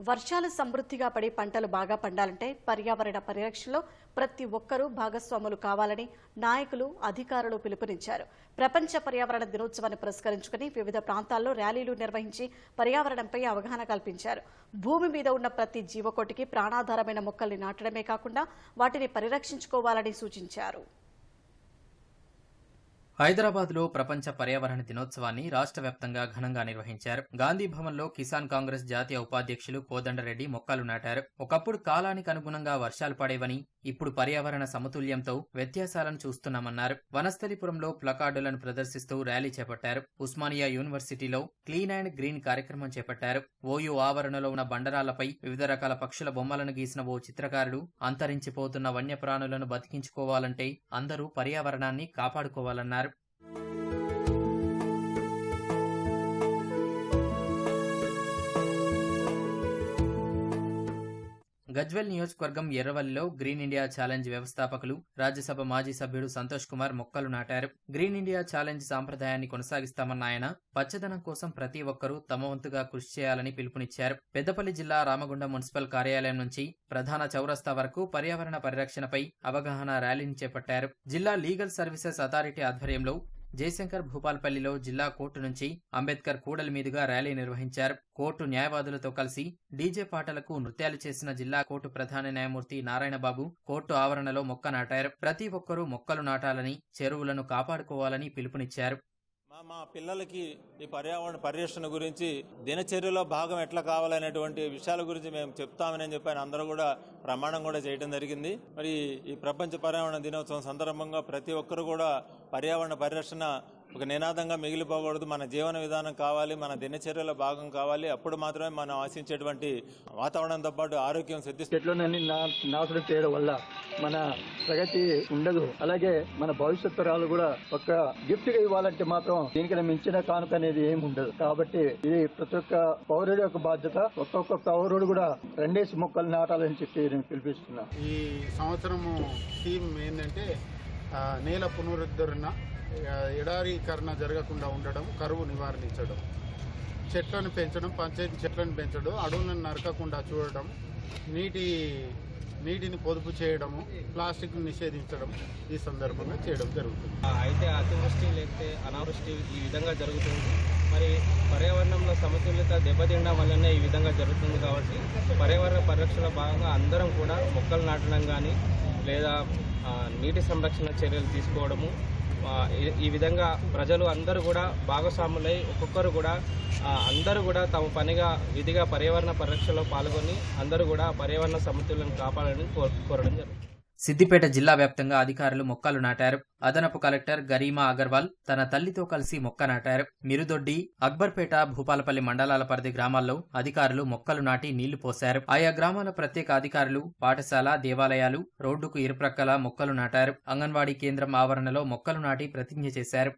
వర్షాలు సమృద్ధిగా పడి పంటలు బాగా పండాలంటే పర్యావరణ పరిరక్షణలో ప్రతి ఒక్కరూ భాగస్వాములు కావాలని నాయకులు అధికారులు పిలుపునిచ్చారు. ప్రపంచ పర్యావరణ దినోత్సవాన్ని పురస్కరించుకుని వివిధ ప్రాంతాల్లో ర్యాలీలు నిర్వహించి పర్యావరణంపై అవగాహన కల్పించారు. భూమి మీద ఉన్న ప్రతి జీవకోటికి ప్రాణాధారమైన మొక్కల్ని నాటడమే కాకుండా వాటిని పరిరక్షించుకోవాలని సూచించారు. హైదరాబాద్లో ప్రపంచ పర్యావరణ దినోత్సవాన్ని రాష్ట్ర వ్యాప్తంగా ఘనంగా నిర్వహించారు. గాంధీ భవన్లో కిసాన్ కాంగ్రెస్ జాతీయ ఉపాధ్యక్షులు కోదండరెడ్డి మొక్కలు నాటారు. ఒకప్పుడు కాలానికి అనుగుణంగా వర్షాలు పడేవని ఇప్పుడు పర్యావరణ సమతుల్యంతో వ్యత్యాసాలను చూస్తున్నామన్నారు. వనస్థలిపురంలో ప్లకార్డులను ప్రదర్శిస్తూ ర్యాలీ చేపట్టారు. ఉస్మానియా యూనివర్సిటీలో క్లీన్ అండ్ గ్రీన్ కార్యక్రమం చేపట్టారు. ఓయూ ఆవరణలో ఉన్న బండరాలపై వివిధ రకాల పక్షుల బొమ్మలను గీసిన ఓ చిత్రకారుడు అంతరించిపోతున్న వన్యప్రాణులను బతికించుకోవాలంటే అందరూ పర్యావరణాన్ని కాపాడుకోవాలన్నారు. గజ్వెల్ నియోజకవర్గం ఎర్రవల్లిలో గ్రీన్ ఇండియా ఛాలెంజ్ వ్యవస్థాపకులు రాజ్యసభ మాజీ సభ్యుడు సంతోష్ కుమార్ మొక్కలు నాటారు. గ్రీన్ ఇండియా ఛాలెంజ్ సాంప్రదాయాన్ని కొనసాగిస్తామన్న ఆయన పచ్చదనం కోసం ప్రతి ఒక్కరూ తమ వంతుగా కృషి చేయాలని పిలుపునిచ్చారు. పెద్దపల్లి జిల్లా రామగుండం మున్సిపల్ కార్యాలయం నుంచి ప్రధాన చౌరస్తా వరకు పర్యావరణ పరిరక్షణపై అవగాహన ర్యాలీని చేపట్టారు. జిల్లా లీగల్ సర్వీసెస్ అథారిటీ ఆధ్వర్యంలో జయశంకర్ భూపాల్పల్లిలో జిల్లా కోర్టు నుంచి అంబేద్కర్ కూడలి మీదుగా ర్యాలీ నిర్వహించారు. కోర్టు న్యాయవాదులతో కలిసి డీజే పాటలకు నృత్యాలు చేసిన జిల్లా కోర్టు ప్రధాన న్యాయమూర్తి నారాయణబాబు కోర్టు ఆవరణలో మొక్క నాటారు. ప్రతి ఒక్కరూ మొక్కలు నాటాలని చెరువులను కాపాడుకోవాలని పిలుపునిచ్చారు. మా పిల్లలకి ఈ పర్యావరణ పరిరక్షణ గురించి దినచర్యలో భాగం ఎట్లా కావాలనేటువంటి విషయాల గురించి మేము చెప్తామని చెప్పి ఆయన అందరూ కూడా ప్రమాణం కూడా చేయడం జరిగింది. మరి ఈ ప్రపంచ పర్యావరణ దినోత్సవం సందర్భంగా ప్రతి ఒక్కరు కూడా పర్యావరణ పరిరక్షణ ఒక నినాదంగా మిగిలిపోకూడదు. మన జీవన విధానం కావాలి మన దినచర్యలో భాగం కావాలి. అప్పుడు మాత్రమే మనం ఆశించేటువంటి వాతావరణంతో పాటు ఆరోగ్యం సిద్ధిస్తుంది చెట్లన్నీ నాశనం చేయడం వల్ల మన ప్రగతి ఉండదు. అలాగే మన భవిష్యత్ తరాలు కూడా ఒక గిఫ్ట్గా ఇవ్వాలంటే మాత్రం దీనికన్నా మించిన కానుక అనేది ఏమి ఉండదు. కాబట్టి ఇది ప్రతి ఒక్క పౌరుడి యొక్క బాధ్యత. ఒక్కొక్క పౌరుడు కూడా రెండేసి మొక్కలు నాటాలని చెప్పి నేను పిలిపిస్తున్నా. ఈ సంవత్సరము థీమ్ ఏంటంటే ఆ, నేల పునరుద్ధరణ. ఎడారీకరణ జరగకుండా ఉండడం కరువు నివారించడం చెట్లను పెంచడం పంచాయతీ చెట్లను పెంచడం అడవులను నరకకుండా చూడడం నీటి నీటిని పొదుపు చేయడము ప్లాస్టిక్ నిషేధించడం ఈ సందర్భంగా చేయడం జరుగుతుంది. అయితే అతివృష్టి లేకపోతే అనావృష్టి ఈ విధంగా జరుగుతుంది. మరి పర్యావరణంలో సమతుల్యత దెబ్బతినడం వల్లనే ఈ విధంగా జరుగుతుంది కాబట్టి పర్యావరణ పరిరక్షణ భాగంగా అందరం కూడా మొక్కలు నాటడం కానీ లేదా నీటి సంరక్షణ చర్యలు తీసుకోవడము ఈ- విధంగా ప్రజలు అందరూ కూడా భాగస్వాములై ఒక్కొక్కరు కూడా అందరూ కూడా తమ పనిగా విధిగా పర్యావరణ పరిరక్షణలో పాల్గొని అందరూ కూడా పర్యావరణ సమతుల్యను కాపాడాలని కోరడం జరుగుతుంది. సిద్దిపేట జిల్లా వ్యాప్తంగా అధికారులు మొక్కలు నాటారు. అదనపు కలెక్టర్ గరీమా అగర్వాల్ తన తల్లితో కలిసి మొక్క నాటారు. మిరుదొడ్డి అక్బర్పేట భూపాలపల్లి మండలాల పరిధి గ్రామాల్లో అధికారులు మొక్కలు నాటి నీళ్ళు పోశారు. ఆయా గ్రామాల ప్రత్యేక అధికారులు పాఠశాల దేవాలయాలు రోడ్డుకు ఇరుప్రక్కల మొక్కలు నాటారు. అంగన్వాడీ కేంద్రం ఆవరణలో మొక్కలు నాటి ప్రతిజ్ఞ చేశారు.